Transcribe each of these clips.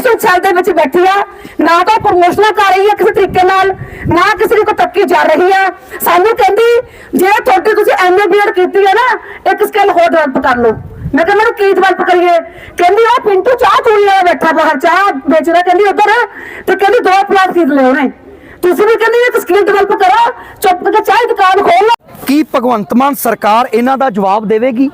ਇਸ ਉਛਲ ਦੇ ਵਿੱਚ ਬੈਠੀ ਆ, ਨਾ ਤਾਂ ਪ੍ਰਮੋਸ਼ਨਾਂ ਕਰ ਰਹੀ ਆ ਕਿਸੇ ਤਰੀਕੇ ਨਾਲ, ਨਾ ਕਿਸੇ ਦੀ ਕੋਈ ਤਰੱਕੀ ਚੱਲ ਰਹੀ ਆ। ਸਾਨੂੰ ਕਹਿੰਦੀ, ਜੇ ਤੁਹਾਡੀ ਤੁਸੀਂ ਐਮਏ ਬੀਐਡ ਕੀਤੀ ਹੈ ਨਾ, ਇੱਕ ਸਕਿੱਲ ਹੋਰ ਡਿਵੈਲਪ ਕਰ ਲਓ। ਮੈਂ ਕਿਹਾ, ਮੈਨੂੰ ਕੀ ਡਿਵੈਲਪ ਕਰੀਏ? ਕਹਿੰਦੀ ਉਹ ਪਿੰਟੂ ਚਾਹ ਚੂੜੀ ਵਾਲਾ ਬੈਠਾ ਬਾਹਰ, ਚਾਹ ਵੇਚਦਾ। ਕਹਿੰਦੀ, ਉਧਰ। ਤੇ ਕਹਿੰਦੀ, ਦੋ ਪਲਾਸ ਖਰੀਦ ਲਏ ਉਹਨੇ। ਤੁਸੀਂ ਵੀ ਕਹਿੰਦੀ, ਇੱਕ ਸਕਿੱਲ ਡਿਵੈਲਪ ਕਰੋ, ਚੁੱਪ ਕਰਕੇ ਚਾਹ ਦੁਕਾਨ ਖੋਲ ਲਓ। ਕੀ ਭਗਵੰਤ ਮਾਨ ਸਰਕਾਰ ਇਹਨਾਂ ਦਾ ਜਵਾਬ ਦੇਵੇਗੀ?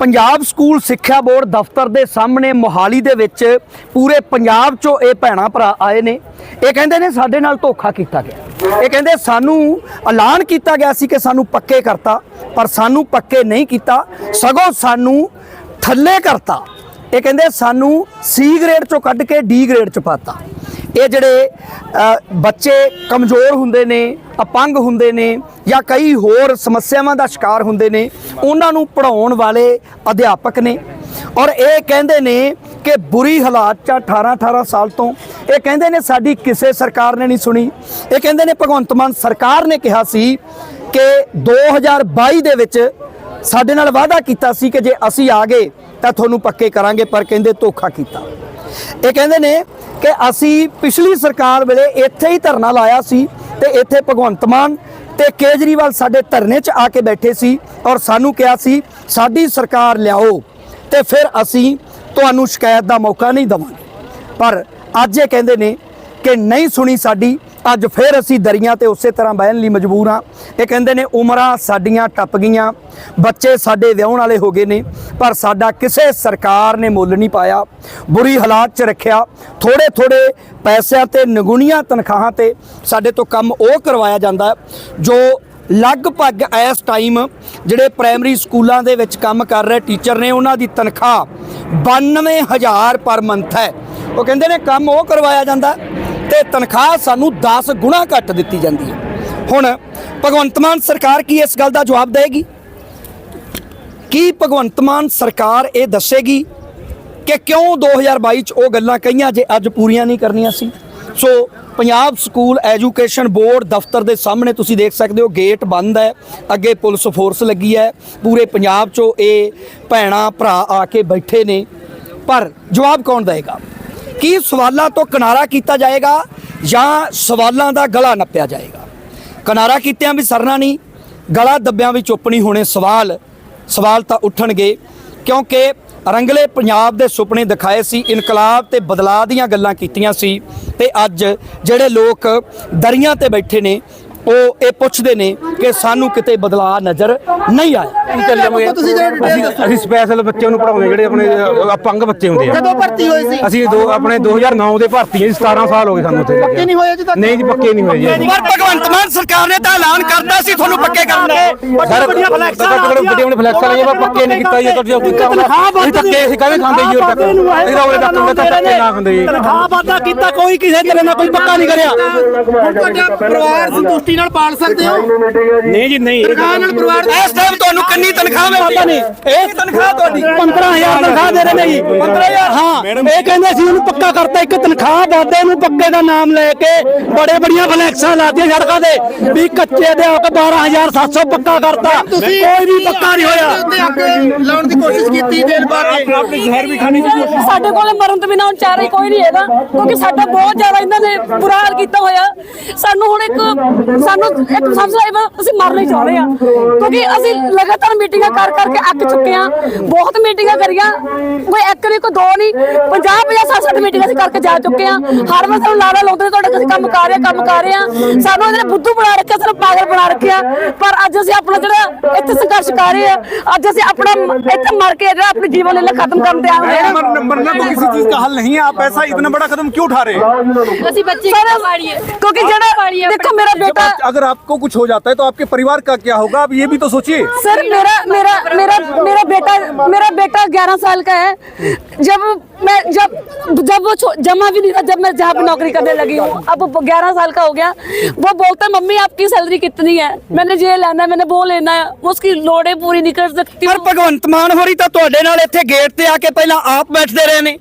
ਪੰਜਾਬ ਸਕੂਲ ਸਿੱਖਿਆ ਬੋਰਡ ਦਫ਼ਤਰ ਦੇ ਸਾਹਮਣੇ ਮੋਹਾਲੀ ਦੇ ਵਿੱਚ ਪੂਰੇ ਪੰਜਾਬ 'ਚੋਂ ਇਹ ਭੈਣਾ ਭਰਾ ਆਏ ਨੇ। ਇਹ ਕਹਿੰਦੇ ਨੇ ਸਾਡੇ ਨਾਲ ਧੋਖਾ ਕੀਤਾ ਗਿਆ। ਇਹ ਕਹਿੰਦੇ ਸਾਨੂੰ ਐਲਾਨ ਕੀਤਾ ਗਿਆ ਸੀ ਕਿ ਸਾਨੂੰ ਪੱਕੇ ਕਰਤਾ, ਪਰ ਸਾਨੂੰ ਪੱਕੇ ਨਹੀਂ ਕੀਤਾ। ਸਗੋਂ ਸਾਨੂੰ ਥੱਲੇ ਕਰਤਾ। ਇਹ ਕਹਿੰਦੇ ਸਾਨੂੰ ਸੀ ਗ੍ਰੇਡ ਚੋਂ ਕੱਢ ਕੇ ਡੀ ਗ੍ਰੇਡ ਚ ਪਾਤਾ। ਇਹ ਜਿਹੜੇ ਬੱਚੇ ਕਮਜ਼ੋਰ ਹੁੰਦੇ ਨੇ, ਅਪੰਗ ਹੁੰਦੇ ਨੇ ਜਾਂ ਕਈ ਹੋਰ ਸਮੱਸਿਆਵਾਂ ਦਾ ਸ਼ਿਕਾਰ ਹੁੰਦੇ ਨੇ, ਉਹਨਾਂ ਨੂੰ ਪੜਾਉਣ ਵਾਲੇ ਅਧਿਆਪਕ ਨੇ। ਔਰ ਇਹ ਕਹਿੰਦੇ ਨੇ ਕਿ ਬੁਰੀ ਹਾਲਾਤ ਚ 18 18 ਸਾਲ ਤੋਂ, ਇਹ ਕਹਿੰਦੇ ਨੇ ਸਾਡੀ ਕਿਸੇ ਸਰਕਾਰ ਨੇ ਨਹੀਂ ਸੁਣੀ। ਇਹ ਕਹਿੰਦੇ ਨੇ ਭਗਵੰਤ ਮਾਨ ਸਰਕਾਰ ਨੇ ਕਿਹਾ ਸੀ ਕਿ 2022 ਦੇ ਵਿੱਚ ਸਾਡੇ ਨਾਲ ਵਾਅਦਾ ਕੀਤਾ ਸੀ ਕਿ ਜੇ ਅਸੀਂ ਆ ਗਏ ਤਾਂ ਤੁਹਾਨੂੰ ਪੱਕੇ ਕਰਾਂਗੇ, ਪਰ ਕਹਿੰਦੇ ਧੋਖਾ ਕੀਤਾ। ਇਹ ਕਹਿੰਦੇ ਨੇ ਕਿ ਅਸੀਂ ਪਿਛਲੀ ਸਰਕਾਰ ਵੇਲੇ ਇੱਥੇ ਹੀ ਧਰਨਾ ਲਾਇਆ ਸੀ ਤੇ ਇੱਥੇ ਭਗਵੰਤ ਮਾਨ ਤੇ ਕੇਜਰੀਵਾਲ ਸਾਡੇ ਧਰਨੇ 'ਚ ਆ ਕੇ ਬੈਠੇ ਸੀ ਔਰ ਸਾਨੂੰ ਕਿਹਾ ਸੀ, ਸਾਡੀ ਸਰਕਾਰ ਲਿਆਓ ਤੇ ਫਿਰ ਅਸੀਂ ਤੁਹਾਨੂੰ ਸ਼ਿਕਾਇਤ ਦਾ ਮੌਕਾ ਨਹੀਂ ਦਵਾਂਗੇ। ਪਰ ਅੱਜ ਇਹ ਕਹਿੰਦੇ ਨੇ ਕਿ ਨਹੀਂ ਸੁਣੀ ਸਾਡੀ ਅੱਜ ਫਿਰ ਅਸੀਂ ਦਰੀਆਂ ਤੇ ਉਸੇ ਤਰ੍ਹਾਂ ਬਹਿਣ ਲਈ ਮਜਬੂਰ ਹਾਂ। ਇਹ ਕਹਿੰਦੇ ਨੇ, ਉਮਰਾਂ ਸਾਡੀਆਂ ਟੱਪ ਗਈਆਂ, ਬੱਚੇ ਸਾਡੇ ਵਿਆਹਣ ਵਾਲੇ ਹੋ ਗਏ ਨੇ, ਪਰ ਸਾਡਾ ਕਿਸੇ ਸਰਕਾਰ ਨੇ ਮੁੱਲ ਨਹੀਂ ਪਾਇਆ। ਬੁਰੀ ਹਾਲਾਤ 'ਚ ਰੱਖਿਆ। ਥੋੜੇ ਥੋੜੇ ਪੈਸਿਆਂ ਤੇ ਨਗੁਣੀਆਂ ਤਨਖਾਹਾਂ ਤੇ ਸਾਡੇ ਤੋਂ ਕੰਮ ਉਹ ਕਰਵਾਇਆ ਜਾਂਦਾ ਜੋ ਲਗਭਗ ਇਸ ਟਾਈਮ ਜਿਹੜੇ ਪ੍ਰਾਇਮਰੀ ਸਕੂਲਾਂ ਦੇ ਵਿੱਚ ਕੰਮ ਕਰ ਰਹੇ ਟੀਚਰ ਨੇ, ਉਹਨਾਂ ਦੀ ਤਨਖਾਹ 92000 ਪਰ ਮੰਥ ਹੈ। ਉਹ ਕਹਿੰਦੇ ਨੇ, ਕੰਮ ਉਹ ਕਰਵਾਇਆ ਜਾਂਦਾ ਤੇ ਤਨਖਾਹ ਸਾਨੂੰ 10 ਗੁਣਾ ਘੱਟ ਦਿੱਤੀ ਜਾਂਦੀ ਹੈ। ਹੁਣ ਭਗਵੰਤ ਮਾਨ ਸਰਕਾਰ ਕੀ ਇਸ ਗੱਲ ਦਾ ਜਵਾਬ ਦੇਗੀ? ਕੀ ਭਗਵੰਤ ਮਾਨ ਸਰਕਾਰ ਇਹ ਦੱਸੇਗੀ ਕਿ ਕਿਉਂ 2022 ਚ ਉਹ ਗੱਲਾਂ ਕਹੀਆਂ ਜੇ ਅੱਜ ਪੂਰੀਆਂ ਨਹੀਂ ਕਰਨੀਆਂ ਸੀ? So Punjab school education board ਦਫ਼ਤਰ ਦੇ ਸਾਹਮਣੇ ਤੁਸੀਂ ਦੇਖ ਸਕਦੇ ਹੋ, ਗੇਟ ਬੰਦ ਹੈ, ਅੱਗੇ ਪੁਲਿਸ ਫੋਰਸ ਲੱਗੀ ਹੈ, ਪੂਰੇ ਪੰਜਾਬ ਚੋਂ ਇਹ ਭੈਣਾ ਭਰਾ ਆ ਕੇ ਬੈਠੇ ਨੇ। ਪਰ ਜਵਾਬ ਕੌਣ ਦੇਗਾ? ਕੀ ਸਵਾਲਾਂ ਤੋਂ ਕਿਨਾਰਾ ਕੀਤਾ ਜਾਏਗਾ ਜਾਂ ਸਵਾਲਾਂ ਦਾ ਗਲਾ ਨੱਪਿਆ ਜਾਏਗਾ? ਕਿਨਾਰਾ ਕੀਤਿਆਂ ਵੀ ਸਰਨਾ ਨਹੀਂ, ਗਲਾ ਦੱਬਿਆਂ ਵੀ ਚੁੱਪ ਨਹੀਂ ਹੋਣੇ ਸਵਾਲ। ਸਵਾਲ ਤਾਂ ਉੱਠਣਗੇ, ਕਿਉਂਕਿ ਰੰਗਲੇ ਪੰਜਾਬ ਦੇ ਸੁਪਨੇ ਦਿਖਾਏ ਸੀ, ਇਨਕਲਾਬ ਤੇ ਬਦਲਾਅ ਦੀਆਂ ਗੱਲਾਂ ਕੀਤੀਆਂ ਸੀ ਤੇ ਅੱਜ ਜਿਹੜੇ ਲੋਕ ਦਰੀਆਂ ਤੇ ਬੈਠੇ ਨੇ ਉਹ ਇਹ ਪੁੱਛਦੇ ਨੇ ਕਿ ਸਾਨੂੰ ਕਿਤੇ ਬਦਲਾਅ ਨਜ਼ਰ ਨਹੀਂ ਆਇਆ। ਚੱਲ ਜਾਵਾਂਗੇ ਅਸੀਂ ਅਸੀਂ ਸਪੈਸ਼ਲ ਬੱਚਿਆਂ ਨੂੰ ਪੜਾਉਂਦੇ ਜਿਹੜੇ ਆਪਣੇ ਅ, ਅਪੰਗ ਬੱਚੇ ਹੁੰਦੇ ਆ। ਕਦੋਂ ਭਰਤੀ ਹੋਏ ਸੀ? ਅਸੀਂ ਦੋ ਆਪਣੇ 2009 ਦੇ ਭਰਤੀ ਹਾਂ ਜੀ 17 ਸਾਲ ਹੋ ਗਏ ਸਾਨੂੰ ਉੱਥੇ ਪੱਕੇ ਨਹੀਂ ਹੋਏ ਅਜੇ ਤੱਕ? ਨਹੀਂ ਜੀ ਪੱਕੇ ਨਹੀਂ ਹੋਏ ਜੀ ਪਰ ਭਗਵੰਤ ਮਾਨ ਸਰਕਾਰ ਨੇ ਤਾਂ ਐਲਾਨ ਕਰਦਾ ਸੀ ਤੁਹਾਨੂੰ ਪੱਕੇ ਕਰਨਾ ਸਰ ਵੱਡੀਆਂ ਫਲੈਕਸਾਂ ਵੱਡੀਆਂ ਵੱਡੀਆਂ ਫਲੈਕਸਾਂ ਲਾਈਆਂ ਪਰ ਪੱਕੇ ਨਹੀਂ ਕੀਤਾ ਜੀ ਤੁਹਾਡੀ ਕੋਈ ਕੰਮ ਅਸੀਂ ਧੱਕੇ ਅਸੀਂ ਕਾਹਦੇ ਖਾਂਦੇ ਜੀ ਉਰੇ ਤੱਕ ਅਸੀਂ ਤਾਂ ਉਰੇ ਤੱਕ ਉਰੇ ਤੱਕ ਧੱਕੇ ਨਾ ਖਾਂਦੇ ਜੀ। ਤਨਖਾਹ ਵਾਧਾ ਕੀਤਾ ਕੋਈ ਕਿਸੇ ਤਰ੍ਹਾਂ ਦਾ ਕੋਈ ਪੱਕਾ ਨਹੀਂ ਕਰਿਆ। ਹੁਣ ਤੁਹਾਡਾ ਪਰਿਵਾਰ ਸੰਤੁਸ਼ਟੀ ਨਾਲ ਪਾਲ ਸਕਦੇ ਹੋ? ਨਹੀਂ ਜੀ। ਨਹੀਂ ਤਨਖਾਹ ਨਾਲ ਪਰਿਵਾਰ ਇਸ ਟਾਈਮ ਤੁਹਾਨੂੰ ਕਿੰਨੀ ਤਨਖਾਹ ਮਿਲਦੀ ਹੈ? ਇਹ ਤਨਖਾਹ ਤੁਹਾਡੀ। 15000 ਤਨਖਾਹ ਦੇ ਰਹੇ ਨੇ ਜੀ। 15000 ਹਾਂ ਇਹ ਕਹਿੰਦੇ ਸੀ ਉਹਨੂੰ ਪੱਕਾ ਕਰਤਾ। ਇੱਕ ਤਨਖਾਹ ਵਾਧੇ ਨੂੰ ਪੱਕੇ ਦਾ ਨਾਮ ਲੈ ਕੇ ਬੜੇ ਬੜੀਆਂ ਫਲੈਕਸਾਂ ਲਾਤੀਆਂ ਸੜਕਾਂ ਤੇ ਵੀ ਕੱਚੇ ਦੇ ਕੇ 12700 ਪੱਕਾ ਕਰਤਾ। ਕੋਈ ਵੀ ਪੱਕਾ ਨਹੀਂ ਹੋਇਆ। ਲਾਉਣ ਦੀ ਕੋਸ਼ਿਸ਼ ਕੀਤੀ ਪਾ ਕੇ ਆਪਣੀ ਜ਼ਹਿਰ ਵੀ ਖਾਣੀ ਦੀ ਸਾਡੇ ਕੋਲੇ ਮਰਨ ਤੋਂ ਬਿਨਾਂ ਹੁਣ ਚਾਰਾ ਹੀ ਕੋਈ ਨਹੀਂ ਹੈਗਾ ਕਿਉਂਕਿ ਸਾਡਾ ਬਹੁਤ ਜ਼ਿਆਦਾ ਇਹਨਾਂ ਨੇ ਬੁਰਾ ਹਾਲ ਕੀਤਾ ਹੋਇਆ। ਸਾਨੂੰ ਹੁਣ ਇੱਕ ਸਾਨੂੰ ਇੱਕ ਸਬਸਕ੍ਰਾਈਬਰ ਅਸੀਂ ਮਰਨੇ ਚਾਹ ਰਹੇ ਆ। ਕਿਉਂਕਿ ਅਸੀਂ ਲਗਾਤਾਰ ਮੀਟਿੰਗਾਂ ਕਰ ਕਰਕੇ ਅੱਕ ਚੁੱਕੇ ਆ। ਬਹੁਤ ਮੀਟਿੰਗਾਂ ਕਰੀਆਂ। ਕੋਈ ਇੱਕ ਨਹੀਂ ਕੋਈ ਦੋ ਨਹੀਂ। 50 50 60 ਮੀਟਿੰਗਾਂ ਅਸੀਂ ਕਰਕੇ ਜਾ ਚੁੱਕੇ ਆ। ਹਰ ਵਾਰ ਸਾਨੂੰ ਲਾੜਾ ਲਾਉਂਦੇ ਨੇ ਤੁਹਾਡਾ ਕੰਮ ਕਰ ਰਹੇ ਕੰਮ ਕਰ ਰਹੇ ਆ। ਸਾਨੂੰ ਇਹਨਾਂ ਬੁੱਧੂ ਬਣਾ ਰੱਖਿਆ ਸਾਨੂੰ ਪਾਗਲ ਬਣਾ ਰੱਖਿਆ। ਪਰ ਅੱਜ ਅਸੀਂ ਆਪਣਾ ਜਿਹੜਾ ਇੱਥੇ ਸੰਘਰਸ਼ ਕਰ ਰਹੇ ਆ ਅੱਜ ਅਸੀਂ ਆਪਣਾ ਇੱਥੇ ਮਰ ਕੇ ਜਿਹੜਾ ਆਪਣੇ ਜੀਵਨ ਲੀਲਾ ਖਤਮ ਕਰਨ ਤੇ ਆਏ ਹੋਏ ਆ। ਮਰਨਾ ਤਾਂ ਕਿਸੇ ਚੀਜ਼ ਦਾ ਹੱਲ ਨਹੀਂ ਹੈ ਆਪ ਐਸਾ ਇਤਨਾ ਬੜਾ ਕਦਮ ਕਿਉਂ ਉਠਾ ਰਹੇ? ਅਸੀਂ ਬੱਚੇ ਕਿਉਂ ਪਾਲੀਏ ਕਿਉਂਕਿ ਜਿਹੜਾ ਦੇਖੋ ਮੇਰਾ ਬੇਟਾ आप- अगर आपको कुछ हो जाता है तो आपके परिवार का क्या होगा आप ये भी तो सोचिए सर मेरा मेरा मेरा मेरा बेटा मेरा बेटा 11 साल का है जब मैं जब जब वो छो- जमा भी नहीं था जब मैं जहाँ पे नौकरी करने लगी हूँ अब वो 11 साल का हो गया वो बोलता है मम्मी आपकी सैलरी कितनी है मैंने ये लेना है मैंने वो लेना है वो उसकी लोड़े पूरी नहीं कर सकती ਪਰ हूँ। ਭਗਵੰਤ ਮਾਨ ਹੋਰੀ ਤਾਂ ਤੁਹਾਡੇ ਨਾਲ ਇੱਥੇ ਗੇਟ ਤੇ ਆ ਕੇ ਪਹਿਲਾਂ ਆਪ ਬੈਠਦੇ ਰਹੇ ਨੇ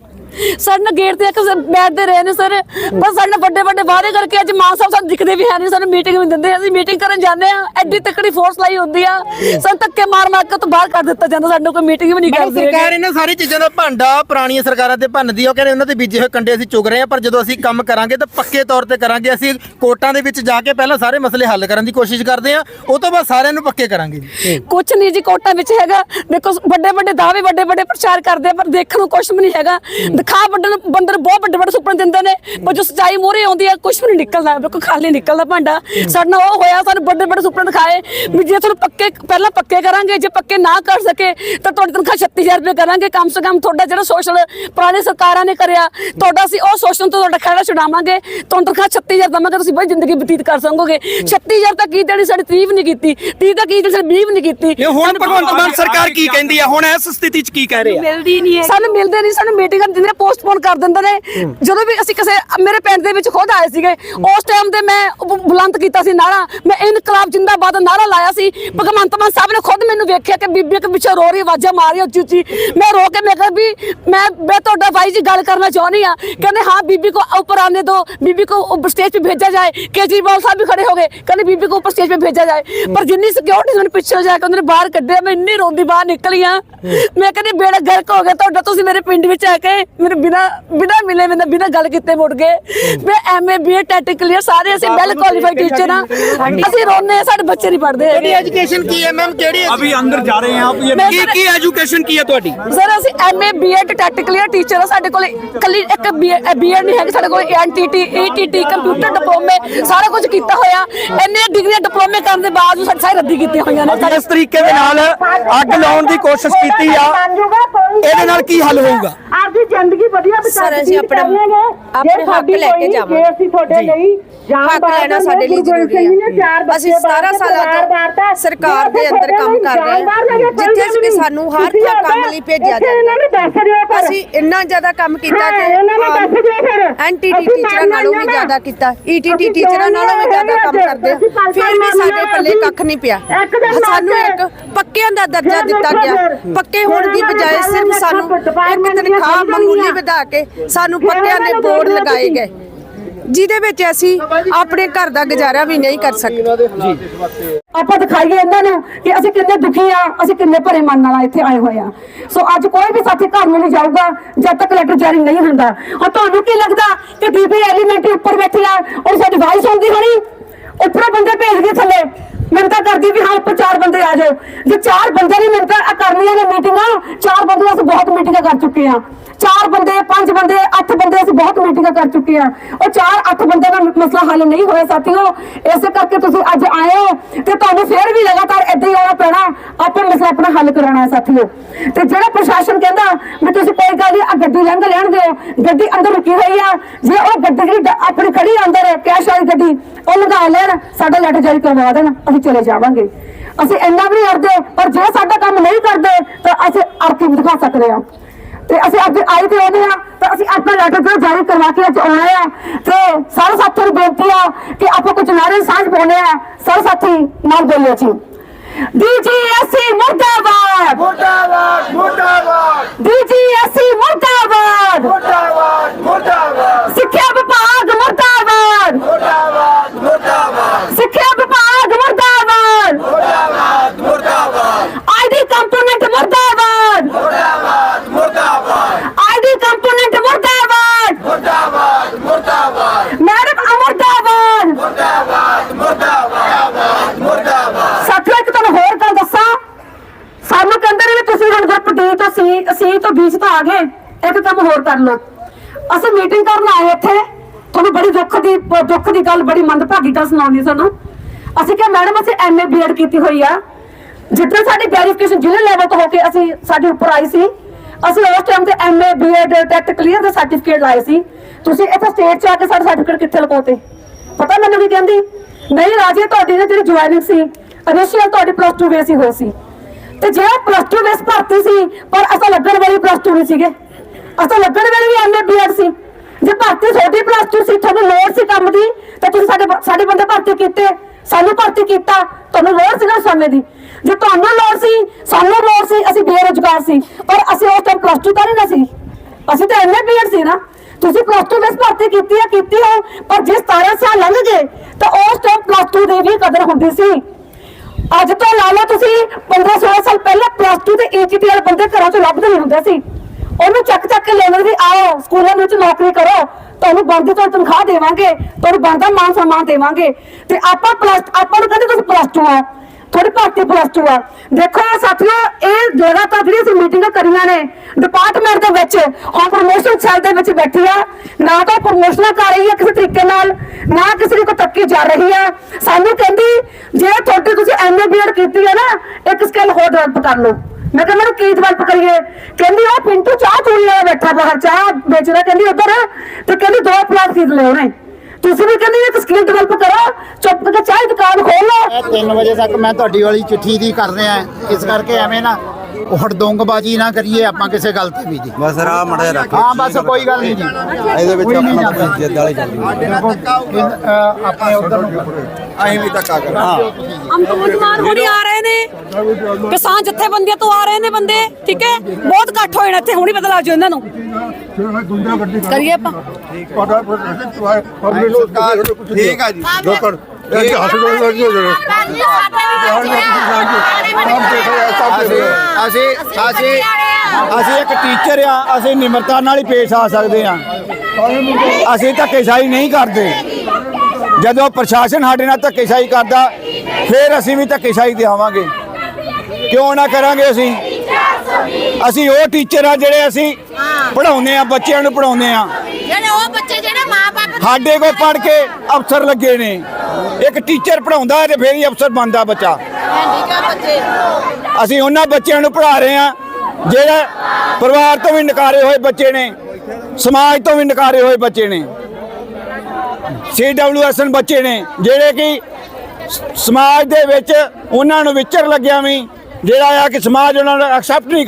ਸਾਡੇ ਨਾਲ ਗੇਟ ਤੇ ਇੱਕ ਬੈਠਦੇ ਰਹੇ ਨੇ ਸਰ। ਪਰ ਸਾਡੇ ਨਾਲ ਵੱਡੇ ਵੱਡੇ ਵਾਅਦੇ ਕਰਕੇ ਅੱਜ ਮਾਨ ਸਾਹਿਬ ਸਾਨੂੰ ਦਿਖਦੇ ਵੀ ਹੈ ਨਹੀਂ ਸਾਨੂੰ ਮੀਟਿੰਗ ਵੀ ਦਿੰਦੇ। ਅਸੀਂ ਮੀਟਿੰਗ ਕਰਨ ਜਾਂਦੇ ਆ ਐਡੀ ਤੱਕੜੀ ਫੋਰਸ ਲਾਈ ਹੁੰਦੀ ਆ। ਸਾਨੂੰ ਧੱਕੇ ਮਾਰ ਮਾਰ ਕੇ ਤੋਂ ਬਾਹਰ ਕਰ ਦਿੱਤਾ ਜਾਂਦਾ ਸਾਨੂੰ ਕੋਈ ਮੀਟਿੰਗ ਵੀ ਨਹੀਂ ਕਰਦੇ ਸਰਕਾਰ ਇਹਨਾਂ ਸਾਰੀ ਚੀਜ਼ਾਂ ਦਾ ਭਾਂਡਾ ਪੁਰਾਣੀਆਂ ਸਰਕਾਰਾਂ ਤੇ ਭੰਨਦੀ ਆ ਉਹ ਕਹਿੰਦੇ ਉਹਨਾਂ ਦੇ ਬੀਜੇ ਹੋਏ ਕੰਡੇ ਅਸੀਂ ਚੁਗ ਰਹੇ ਆ ਪਰ ਜਦੋਂ ਅਸੀਂ ਕੰਮ ਕਰਾਂਗੇ ਤਾਂ ਪੱਕੇ ਤੌਰ ਤੇ ਕਰਾਂਗੇ ਅਸੀਂ ਕੋਰਟਾਂ ਦੇ ਵਿੱਚ ਜਾ ਕੇ ਪਹਿਲਾਂ ਸਾਰੇ ਮਸਲੇ ਹੱਲ ਕਰਨ ਦੀ ਕੋਸ਼ਿਸ਼ ਕਰਦੇ ਆ ਉਹ ਤੋਂ ਬਾਅਦ ਸਾਰਿਆਂ ਨੂੰ ਪੱਕੇ ਕਰਾਂਗੇ। ਕੁਛ ਨਹੀਂ ਜੀ ਕੋਟਾ ਵਿੱਚ ਹੈਗਾ ਦੇਖੋ ਵੱਡੇ ਵੱਡੇ ਦਾਅਵੇ ਵੱਡੇ ਵੱਡੇ ਪ੍ਰਚਾਰ ਕਰਦੇ ਆ, ਪਰ ਦੇਖਣ ਨੂੰ ਕੁਛ ਵੀ ਨਹੀਂ ਹੈਗਾ। ਦਿਖਾ ਵੱਡੇ ਨੂੰ ਬੰਦਰ ਬਹੁਤ ਵੱਡੇ ਵੱਡੇ ਸੁਪਨੇ ਦਿੰਦੇ ਨੇ ਪਰ ਜੋ ਸੱਚਾਈ ਮੂਹਰੇ ਆਉਂਦੀ ਆ ਕੁਛ ਵੀ ਨਹੀਂ ਨਿਕਲਦਾ ਬਿਲਕੁਲ ਖਾਲੀ ਨਿਕਲਦਾ ਭਾਂਡਾ। ਸਾਡੇ ਨਾਲ ਉਹ ਹੋਇਆ ਸਾਨੂੰ ਵੱਡੇ ਵੱਡੇ ਸੁਪਨੇ ਦਿਖਾਏ ਵੀ ਜੇ ਤੁਹਾਨੂੰ ਪੱਕੇ ਪਹਿਲਾਂ ਪੱਕੇ ਕਰਾਂਗੇ ਜੇ ਪੱਕੇ ਨਾ ਕਰ ਸਕੇ ਤਾਂ ਤੁਹਾਡੀ ਤਨਖਾਹ 36000 ਰੁਪਏ ਕਰਾਂਗੇ ਕਮ ਸੇ ਕਮ ਤੁਹਾਡਾ ਜਿਹੜਾ ਸੋਸ਼ਲ ਪੁਰਾਣੇ ਸਰਕਾਰਾਂ ਨੇ ਕਰਿਆ ਤੁਹਾਡਾ ਅਸੀਂ ਉਹ ਸ਼ੋਸ਼ਣ ਤੋਂ ਤੁਹਾਡਾ ਖੜਾ ਛੁਡਾਵਾਂਗੇ ਤੁਹਾਨੂੰ ਤਨਖਾਹ 36000 ਦਵਾਂਗੇ ਤੁਸੀਂ ਬੜੀ ਜ਼ਿੰਦਗੀ ਬਤੀਤ ਕਰ ਸਕੋਗੇ। 36000 ਤਾਂ ਕੀ ਦੇਣੀ ਸਾਡੀ ਤਾਰੀਫ ਨਹੀਂ ਕੀਤੀ 30 ਤਾਂ ਕੀ ਦੇਣੀ ਸਾਡੀ 20 ਵੀ ਨਹੀਂ ਕੀਤੀ। ਹੁਣ ਭਗਵੰਤ ਮਾਨ ਸਰਕਾਰ ਕੀ ਕਹਿੰਦੀ ਆ ਹੁਣ ਇਸ ਸਥਿਤੀ 'ਚ ਕੀ ਕਹਿ ਰਹੇ ਆ? ਮਿਲਦੀ ਨਹੀਂ ਹੈ। ਸਾਨੂੰ ਮਿਲਦੇ ਨਹੀਂ ਸਾਨੂੰ ਮੀਟਿੰਗ ਮਹੀਨੇ ਪੋਸਟਪੋਨ ਕਰ ਦਿੰਦੇ ਨੇ। ਜਦੋਂ ਵੀ ਅਸੀਂ ਕਿਸੇ ਮੇਰੇ ਪਿੰਡ ਦੇ ਵਿੱਚ ਖੁਦ ਆਏ ਸੀਗੇ ਉਸ ਟਾਈਮ ਤੇ ਮੈਂ ਬੁਲੰਦ ਕੀਤਾ ਸੀ ਨਾਰਾ। ਮੈਂ ਇਨਕਲਾਬ ਜਿੰਦਾਬਾਦ ਨਾਰਾ ਲਾਇਆ ਸੀ। ਭਗਵੰਤ ਮਾਨ ਸਾਹਿਬ ਨੇ ਖੁਦ ਮੈਨੂੰ ਵੇਖਿਆ ਕਿ ਬੀਬੀ ਇੱਕ ਪਿੱਛੇ ਰੋ ਰਹੀ ਆਵਾਜ਼ਾਂ ਮਾਰ ਰਹੀ ਉੱਚੀ ਉੱਚੀ ਮੈਂ ਰੋ ਕੇ ਮੈਂ ਕਿਹਾ ਵੀ ਮੈਂ ਮੈਂ ਤੁਹਾਡਾ ਭਾਈ ਜੀ ਗੱਲ ਕਰਨਾ ਚਾਹੁੰਦੀ ਆ ਕਹਿੰਦੇ ਹਾਂ ਬੀਬੀ ਕੋ ਉੱਪਰ ਆਨੇ ਦੋ। ਬੀਬੀ ਕੋ ਉੱਪਰ ਸਟੇਜ 'ਤੇ ਭੇਜਿਆ ਜਾਏ। ਕੇਜਰੀਵਾਲ ਸਾਹਿਬ ਵੀ ਖੜੇ ਹੋ ਗਏ। ਕਹਿੰਦੇ ਬੀਬੀ ਕੋ ਉੱਪਰ ਸਟੇਜ 'ਤੇ ਭੇਜਿਆ ਜਾਏ। ਪਰ ਜਿੰਨੀ ਸਿਕਿਉਰਿਟੀ ਮੈਨੂੰ ਪਿੱਛੇ ਜਾ ਕੇ ਉਹਨਾਂ ਨੇ ਬਾਹਰ ਕੱਢਿਆ। ਮੈਂ ਇੰਨੀ ਰੋਂਦੀ ਬਾਹਰ ਨਿਕਲੀ ਆ ਮੈਂ ਕਹਿੰਦੀ ਬੇੜਾ ਗਰਕ ਹੋ ਗਿਆ ਤੁਹਾਡਾ। ਤੁਸੀਂ ਮੇਰੇ ਪਿੰਡ ਵਿੱਚ ਆ ਕੇ ਮੈਨੂੰ ਬਿਨਾ ਬਿਨਾ ਮਿਲੇ ਬਿਨਾ ਬਿਨਾ ਗੱਲ ਕੀਤੇ ਮੁੜ ਗਏ। ਮੈਂ ਐਮਏ ਬੀਏ ਟੈਟ ਕਲੀਅਰ ਸਾਰੇ ਅਸੀਂ ਵੈਲ ਕੁਆਲੀਫਾਈਡ ਟੀਚਰ ਆ ਅਸੀਂ ਰੋਨੇ ਸਾਡੇ ਬੱਚੇ ਨਹੀਂ ਪੜਦੇ ਕਿਹੜੀ ਐਜੂਕੇਸ਼ਨ ਕੀ ਹੈ ਮੈਮ ਕਿਹੜੀ ਅਭੀ ਅੰਦਰ ਜਾ ਰਹੇ ਹਾਂ ਆਪ ਇਹ ਕੀ ਕੀ ਐਜੂਕੇਸ਼ਨ ਕੀ ਹੈ ਤੁਹਾਡੀ? ਸਰ ਅਸੀਂ MA BEd TET clear teacher ਆ ਸਾਡੇ ਕੋਲ ਕੱਲੀ ਇੱਕ ਬੀਐਡ ਨਹੀਂ ਹੈਗੀ ਸਾਡੇ ਕੋਲ ਐਨਟੀਟੀ ਈਟੀਟੀ ਕੰਪਿਊਟਰ ਡਿਪਲੋਮੇ ਸਾਰਾ ਕੁਝ ਕੀਤਾ ਹੋਇਆ। ਇੰਨੇ ਡਿਗਰੀਆਂ ਡਿਪਲੋਮੇ ਕਰਨ ਦੇ ਬਾਵਜੂਦ ਸਾਡੇ ਸਾਰੇ ਰੱਦੀ ਕੀਤੇ ਹੋਈਆਂ ਨੇ। ਇਸ ਤਰੀਕੇ ਦੇ ਨਾਲ ਅੱਗ ਲਾਉਣ ਦੀ ਕੋਸ਼ਿਸ਼ ਕੀਤੀ ਆ। ਇਹਦੇ ਨਾਲ ਕੀ ਹੱਲ ਹੋਊਗਾ? ਆਪਦੀ ਜ਼ਿੰਦਗੀ ਵਧੀਆ ਬਚਾ ਸਰ, ਅਸੀਂ ਆਪਣਾ- ਆਪਣੇ ਹੱਕ ਲੈ ਕੇ ਜਾਵਾਂਗੇ। ਜੇ ਅਸੀਂ ਤੁਹਾਡੇ ਲਈ ਜਾਨ ਹੱਕ ਲੈਣਾ ਸਾਡੇ ਲਈ ਜ਼ਰੂਰੀ ਬੱਚੇ ਅਸੀਂ 17 ਬਾਰ ਸਾਲਾਂ ਤੋਂ ਸਰਕਾਰ ਦੇ ਅੰਦਰ ਕੰਮ ਕਰ ਰਹੇ ਹਾਂ। ਜਿੱਥੇ ਕਿ ਸਾਨੂੰ ਹਰ ਥਾਂ ਕੰਮ ਲਈ ਭੇਜਿਆ ਜਾਂਦਾ। ਅਸੀਂ ਇੰਨਾ ਜ਼ਿਆਦਾ ਕੰਮ ਕੀਤਾ ਹਾਂ। ਕਿ ਐਨਟੀਟੀ ਟੀਚਰਾਂ ਨਾਲੋਂ ਵੀ ਜ਼ਿਆਦਾ ਕੀਤਾ। ਈਟੀਟੀ ਟੀਚਰਾਂ ਨਾਲੋਂ ਵੀ ਜ਼ਿਆਦਾ ਕੰਮ ਕਰਦੇ। ਫਿਰ ਵੀ ਸਾਡੇ ਪੱਲੇ ਕੱਖ ਨਹੀਂ ਪਿਆ। ਸਾਨੂੰ ਇੱਕ ਪੱਕਿਆਂ ਦਾ ਦਰਜਾ ਦਿੱਤਾ ਗਿਆ। ਪੱਕੇ ਹੋਣ ਦੀ ਬਜਾਏ ਸਿਰਫ ਸਾਨੂੰ ਇੱਕ ਤਨਖਾਹ ਫਿਰ ਫਿਰ ਵਧਾ ਕੇ ਸਾਨੂੰ ਪੱਕਿਆਂ ਦੇ ਬੋਰਡ ਲਗਾਏ ਗਏ। ਜਿਹਦੇ ਵਿੱਚ ਅਸੀਂ ਆਪਣੇ ਘਰ ਦਾ ਗੁਜ਼ਾਰਾ ਵੀ ਨਹੀਂ ਕਰ ਸਕਦੇ। ਆਪਾਂ ਦਿਖਾਈਏ ਇਹਨਾਂ ਨੂੰ ਕਿ ਅਸੀਂ ਕਿੰਨੇ ਦੁਖੀ ਆ ਅਸੀਂ ਕਿੰਨੇ ਭਰੇ ਮਨ ਨਾਲ ਇੱਥੇ ਆਏ ਹੋਏ ਆ। ਸੋ ਅੱਜ ਕੋਈ ਵੀ ਸਾਥੀ ਘਰ ਨੂੰ ਨਹੀਂ ਜਾਊਗਾ ਜਦ ਤੱਕ ਲੈਟਰ ਜਾਰੀ ਨਹੀਂ ਹੁੰਦਾ। ਹਾਂ ਤੁਹਾਨੂੰ ਕੀ ਲੱਗਦਾ ਕਿ ਬੀਬੀ ਐਲੀਮੈਂਟਰੀ ਉੱਪਰ ਬੈਠੀ ਆ ਔਰ ਸਾਡੀ ਵਾਈਸ ਹੁੰਦੀ ਹੋਣੀ? ਉੱਪਰੋਂ ਬੰਦੇ ਭੇਜਦੀ ਥੱਲੇ। ਮਿੰਤਾ ਕਰਦੀ ਵੀ ਹਾਂ ਉੱਪਰ ਚਾਰ ਬੰਦੇ ਆ ਜਾਓ। ਜੇ ਚਾਰ ਬੰਦੇ ਨਹੀਂ ਮਿੰਤਾ ਕਰਨੀਆਂ ਨੇ ਮੀਟਿੰਗਾਂ ਚਾਰ ਬੰਦੇ ਅਸੀਂ ਬਹੁਤ ਮੀਟਿੰਗਾਂ ਕਰ ਚੁੱਕੇ ਆ। ਚਾਰ ਬੰਦੇ, ਪੰਜ ਬੰਦੇ, ਅੱਠ ਬੰਦੇ ਅਸੀਂ ਬਹੁਤ ਮੀਟਿੰਗਾਂ ਕਰ ਚੁੱਕੇ ਆ ਉਹ ਚਾਰ, ਅੱਠ ਬੰਦੇ ਦਾ ਮਸਲਾ ਹੱਲ ਨਹੀਂ ਹੋਇਆ, ਸਾਥੀਓ। ਇਸੇ ਕਰਕੇ ਤੁਸੀਂ ਅੱਜ ਆਏ ਹੋ ਤੇ ਤੁਹਾਨੂੰ ਫੇਰ ਵੀ ਲਗਾਤਾਰ ਏਦਾਂ ਹੀ ਆਉਣਾ ਪੈਣਾ। ਆਪਾਂ ਮਸਲਾ ਆਪਣਾ ਹੱਲ ਕਰਾਉਣਾ ਹੈ, ਸਾਥੀਓ। ਤੇ ਜਿਹੜਾ ਪ੍ਰਸ਼ਾਸਨ ਕਹਿੰਦਾ ਵੀ ਤੁਸੀਂ ਕੋਈ ਗੱਲ ਨਹੀਂ ਆ ਗੱਡੀ ਲੰਘ ਲੈਣ ਦਿਓ। ਗੱਡੀ ਅੰਦਰ ਰੁਕੀ ਹੋਈ ਆ। ਜੇ ਉਹ ਗੱਡੀ ਜਿਹੜੀ ਆਪਣੀ ਖੜੀ ਅੰਦਰ ਕੈਸ਼ ਵਾਲੀ ਗੱਡੀ, ਉਹ ਲੰਘਾ ਲੈਣ, ਸਾਡਾ ਲੈਟਰ ਜਾਰੀ ਕਰਵਾ ਦੇਣ, ਅਸੀਂ ਚਲੇ ਜਾਵਾਂਗੇ। ਅਸੀਂ ਇੰਨਾ ਵੀ ਨਹੀਂ ਅੜਦੇ ਪਰ ਜੇ ਸਾਡਾ ਕੰਮ ਨਹੀਂ ਕਰਦੇ, ਤਾਂ ਅਸੀਂ ਅਰਥੀ ਦਿਖਾ ਸਕਦੇ ਆ ਤੇ ਅਸੀਂ ਅੱਜ ਆਏ ਤੇ ਆਉਂਦੇ ਆ ਤਾਂ ਅਸੀਂ ਆਪਣਾ ਲੈਟਰ ਜੋ ਜਾਰੀ ਕਰਵਾ ਕੇ ਅੱਜ ਆਉਣਾ ਆ ਤੇ ਸਾਰੇ ਸਾਥੀਆਂ ਨੂੰ ਬੇਨਤੀ ਆ ਕਿ ਆਪਾਂ ਕੁਝ ਨਾਰੇ ਸਾਂਝ ਪਾਉਣੇ ਆ ਸਾਰੇ ਸਾਥੀ ਨਾਲ ਬੋਲਿਓ ਜੀ। ਡੀਜੀਐਸਸੀ ਮੁਰਦਾਬਾਦ। ਮੁਰਦਾਬਾਦ ਮੁਰਦਾਬਾਦ। ਡੀਜੀਐਸਸੀ ਮੁਰਦਾਬਾਦ। ਮੁਰਦਾਬਾਦ ਮੁਰਦਾਬਾਦ। ਸਿੱਖਿਆ ਵਿਭਾਗ ਮੁਰਦਾਬਾਦ। ਮੁਰਦਾਬਾਦ। 20 ਤਾਂ ਆ ਗਏ ਇੱਕ ਕੰਮ ਹੋਰ ਕਰ ਲਓ ਅਸੀਂ ਮੀਟਿੰਗ ਕਰਨ ਆਏ ਇੱਥੇ, ਤੁਹਾਨੂੰ ਬੜੀ ਦੁੱਖ ਦੀ ਦੁੱਖ ਦੀ ਗੱਲ, ਬੜੀ ਮੰਦਭਾਗੀ ਗੱਲ ਸੁਣਾਉਣੀ ਸਾਨੂੰ ਅਸੀਂ ਕਿਹਾ, ਮੈਡਮ, ਅਸੀਂ ਐਮਏ ਬੀਐਡ ਕੀਤੀ ਹੋਈ ਆ। ਜਿੱਦਾਂ ਸਾਡੀ ਵੈਰੀਫਿਕੇਸ਼ਨ ਜ਼ਿਲ੍ਹਾ ਲੈਵਲ ਤੋਂ ਹੋ ਕੇ ਅਸੀਂ ਸਾਡੇ ਉੱਪਰ ਆਈ ਸੀ, ਅਸੀਂ ਉਸ ਟਾਈਮ ਤੇ ਐਮਏ ਬੀਐਡ ਟੈਟ ਕਲੀਅਰ ਦਾ ਸਰਟੀਫਿਕੇਟ ਲਾਏ ਸੀ। ਤੁਸੀਂ ਇੱਥੇ ਸਟੇਟ 'ਚ ਆ ਕੇ ਸਾਡਾ ਸਰਟੀਫਿਕੇਟ ਕਿੱਥੇ ਲਗਾਉਂਦੇ? ਪਤਾ ਮੈਨੂੰ ਵੀ ਕਹਿੰਦੀ? ਨਹੀਂ ਰਾਜੇ, ਤੁਹਾਡੀ ਨਾ ਜਿਹੜੀ ਜੁਆਇਨਿੰਗ ਸੀ ਅਨਿਸ਼ੀਅਲ ਤੁਹਾਡੀ ਪਲੱਸ 2 ਵੇ ਹੋਈ ਸੀ। ਤੇ ਜੇ ਪਲੱਸ 2 ਬੇਸ ਭਰਤੀ ਸੀ, ਪਰ ਅਸਾਂ ਲੱਗਣ ਵਾਲੀ ਪਲੱਸ 2 ਨਹੀਂ ਸੀਗੇ। ਅਸਾਂ ਲੱਗਣ ਵਾਲੀ ਵੀ ਐਮਏ ਬੀਐਡ ਸੀ। ਜੇ ਭਰਤੀ ਛੋਟੀ ਪਲੱਸ 2 ਸੀ, ਤੁਹਾਨੂੰ ਲੋੜ ਸੀ ਕੰਮ ਦੀ, ਤਾਂ ਤੁਸੀਂ ਸਾਡੇ ਸਾਡੇ ਬੰਦੇ ਭਰਤੀ ਕੀਤੇ। ਸਾਨੂੰ ਭਰਤੀ ਕੀਤਾ, ਤੁਹਾਨੂੰ ਲੋੜ ਸੀ ਨਾ ਸਮੇਂ ਦੀ। ਜੇ ਤੁਹਾਨੂੰ ਲੋੜ ਸੀ, ਸਾਨੂੰ ਲੋੜ ਸੀ, ਅਸੀਂ ਬੇਰੁਜ਼ਗਾਰ ਸੀ। ਪਰ ਅਸੀਂ ਉਸ ਟਾਈਮ ਪਲੱਸ 2 ਤਾਂ ਨਹੀਂ ਨਾ ਸੀ। ਅਸੀਂ ਤਾਂ ਐਮਏ ਬੀਐਡ ਸੀ ਨਾ। ਤੁਸੀਂ ਪਲੱਸ 2 ਵਿੱਚ ਭਰਤੀ ਕੀਤੀ ਹੈ ਕੀਤੀ ਹੈ, ਪਰ ਜੇ 17 ਸਾਲ ਲੰਘ ਗਏ, ਤਾਂ ਉਸ ਟਾਈਮ ਪਲੱਸ 2 ਦੀ ਵੀ ਕਦਰ ਹੁੰਦੀ ਸੀ। ਅੱਜ ਤੋਂ ਲਾ ਲਓ ਤੁਸੀਂ 15 16 ਸਾਲ ਪਹਿਲਾਂ ਪਲੱਸ 2 ਤੇ ਏਜੀਟੀ ਵਾਲੇ ਬੰਦੇ ਘਰਾਂ ਚੋਂ ਲੱਭਦੇ ਨਹੀਂ ਹੁੰਦੇ ਸੀ। ਉਹਨੂੰ ਚੱਕ ਚੱਕ ਕੇ ਲੈਣ ਵੀ ਆਓ ਸਕੂਲਾਂ ਦੇ ਵਿੱਚ ਨੌਕਰੀ ਕਰੋ, ਤੁਹਾਨੂੰ ਬਣਦੀ ਤੋਂ ਤਨਖਾਹ ਦੇਵਾਂਗੇ, ਤੁਹਾਨੂੰ ਬਣਦਾ ਮਾਨ ਸਨਮਾਨ ਦੇਵਾਂਗੇ। ਤੇ ਆਪਾਂ ਪਲੱਸ ਆਪਾਂ ਨੂੰ ਕਹਿੰਦੇ ਤੁਸੀਂ ਪਲੱਸ 2 ਆ। ਥੋੜੀ ਭਰਤੀ ਪਲੱਸ 2 ਆ ਦੇਖੋ ਸਾਥੀਓ, ਇਹ ਜਗ੍ਹਾ ਜਿਹੜੀ ਅਸੀਂ ਮੀਟਿੰਗਾਂ ਕਰੀਆਂ ਨੇ ਡਿਪਾਰਟਮੈਂਟ ਦੇ ਵਿੱਚ, ਹੁਣ ਪ੍ਰਮੋਸ਼ਨ ਸੈੱਲ ਦੇ ਵਿੱਚ ਬੈਠੀ ਆ। ਨਾ ਤਾਂ ਪ੍ਰਮੋਸ਼ਨਾਂ ਕਰ ਰਹੀ ਆ ਕਿਸੇ ਤਰੀਕੇ ਨਾਲ, ਨਾ ਕਿਸੇ ਦੀ ਕੋਈ ਤੱਕੀ ਜਾ ਰਹੀ ਆ। ਸਾਨੂੰ ਕਹਿੰਦੀ, ਜੇ ਤੁਹਾਡੀ ਤੁਸੀਂ ਐਮਏ ਬੀਐਡ ਕੀਤੀ ਹੈ ਨਾ, ਇੱਕ ਸਕਿੱਲ ਹੋਰ ਡਿਵੈਲਪ ਕਰ ਲਓ। ਮੈਂ ਕਿਹਾ, ਮੈਨੂੰ ਕੀ ਡਿਵੈਲਪ ਕਰੀਏ? ਕਹਿੰਦੀ, ਉਹ ਪਿੰਟੂ ਚਾਹ ਚੂੜੀ ਵਾਲਾ ਬੈਠਾ ਬਾਹਰ, ਚਾਹ ਵੇਚਦਾ। ਕਹਿੰਦੀ, ਉੱਧਰ ਤੇ ਕਹਿੰਦੀ, ਦੋ ਪਲਾਟ ਖਰੀਦ ਲਏ ਉਹਨੇ ਤੁਸੀਂ ਵੀ ਕਹਿੰਦੇ ਇੱਕ ਸਕਿੱਲ ਡਿਵੈਲਪ ਕਰੋ, ਚੁੱਪ ਕਰਕੇ ਚਾਹ ਦੀ ਦੁਕਾਨ ਖੋਲ ਲਓ। 3 ਵਜੇ ਤੱਕ ਮੈਂ ਤੁਹਾਡੀ ਵਾਲੀ ਚਿੱਠੀ ਦੀ ਕਰ ਰਿਹਾ, ਇਸ ਕਰਕੇ ਐਵੇਂ ਨਾ ਹੜਦੋਂਗਬਾਜੀ ਨਾ ਕਰੀਏ ਆਪਾਂ ਕਿਸੇ ਗੱਲ ਤੇ ਵੀ ਜੀ। ਬਸ ਰਾਹ ਮੜੇ ਰੱਖ। ਹਾਂ ਬਸ ਕੋਈ ਗੱਲ ਨਹੀਂ ਜੀ। ਇਹਦੇ ਵਿੱਚ ਨਹੀਂ ਆਪਣਾ ਜਿੱਦ ਵਾਲੀ ਗੱਲ ਆਪਣੇ ਉਧਰ ਨੂੰ ਅਸੀਂ ਵੀ ਧੱਕਾ ਕਰ ਅੰਤਮਜਮਾਨ ਹੁਣੀ ਆ ਰਹੇ ਨੇ। ਕਿਸਾਨ ਜਥੇਬੰਦੀਆਂ ਤੋਂ ਆ ਰਹੇ ਨੇ ਬੰਦੇ ਠੀਕ ਹੈ? ਬਹੁਤ ਇਕੱਠ ਹੋਏ ਨੇ ਇੱਥੇ ਹੁਣੀ ਪਤਾ ਲੱਗ ਜਾਓ ਇਹਨਾਂ ਨੂੰ। ਕਰੀਏ ਆਪਾਂ। ਠੀਕ ਆ ਜੀ ਅਸੀਂ ਅਸੀਂ ਅਸੀਂ ਅਸੀਂ ਇੱਕ ਟੀਚਰ ਆ ਅਸੀਂ ਨਿਮਰਤਾ ਨਾਲ ਹੀ ਪੇਸ਼ ਆ ਸਕਦੇ ਆ। ਅਸੀਂ ਧੱਕੇਸ਼ਾਹੀ ਨਹੀਂ ਕਰਦੇ। ਜਦੋਂ ਪ੍ਰਸ਼ਾਸਨ ਸਾਡੇ ਨਾਲ ਧੱਕੇਸ਼ਾਹੀ ਕਰਦਾ ਫਿਰ ਅਸੀਂ ਵੀ ਧੱਕੇਸ਼ਾਹੀ ਦੇਵਾਂਗੇ ਕਿਉਂ ਨਾ ਕਰਾਂਗੇ ਅਸੀਂ? ਅਸੀਂ ਉਹ ਟੀਚਰ ਆ ਜਿਹੜੇ ਅਸੀਂ ਪੜਾਉਂਦੇ ਆ ਬੱਚਿਆਂ ਨੂੰ ਪੜਾਉਂਦੇ ਆ ਜਿਹੜੇ ਉਹ ਬੱਚੇ ਜਿਹੜੇ ਮਾਪੇ ਸਾਡੇ ਕੋਲ ਪੜ ਕੇ ਅਫਸਰ ਲੱਗੇ ਨੇ। ਇੱਕ ਟੀਚਰ ਪੜਾਉਂਦਾ ਤੇ ਫੇਰ ਹੀ ਅਫਸਰ ਬਣਦਾ ਬੱਚਾ। ਅਸੀਂ ਉਹਨਾਂ ਬੱਚਿਆਂ ਨੂੰ ਪੜ੍ਹਾ ਰਹੇ ਹਾਂ ਜਿਹੜੇ ਪਰਿਵਾਰ ਤੋਂ ਵੀ ਨਕਾਰੇ ਹੋਏ ਬੱਚੇ ਨੇ ਸਮਾਜ ਤੋਂ ਵੀ ਨਕਾਰੇ ਹੋਏ ਬੱਚੇ ਨੇ। ਸੀਡਬਲਯੂਐਸਐਨ ਬੱਚੇ ਨੇ ਜਿਹੜੇ ਕਿ ਸ- ਸਮਾਜ ਦੇ ਵਿੱਚ ਉਹਨਾਂ ਨੂੰ ਵਿਚਰ ਲੱਗਿਆ ਵੀ ਜਿਹੜਾ ਆ ਕਿ ਸਮਾਜ ਉਹਨਾਂ ਨੂੰ ਐਕਸੈਪਟ ਨਹੀਂ ਕਰ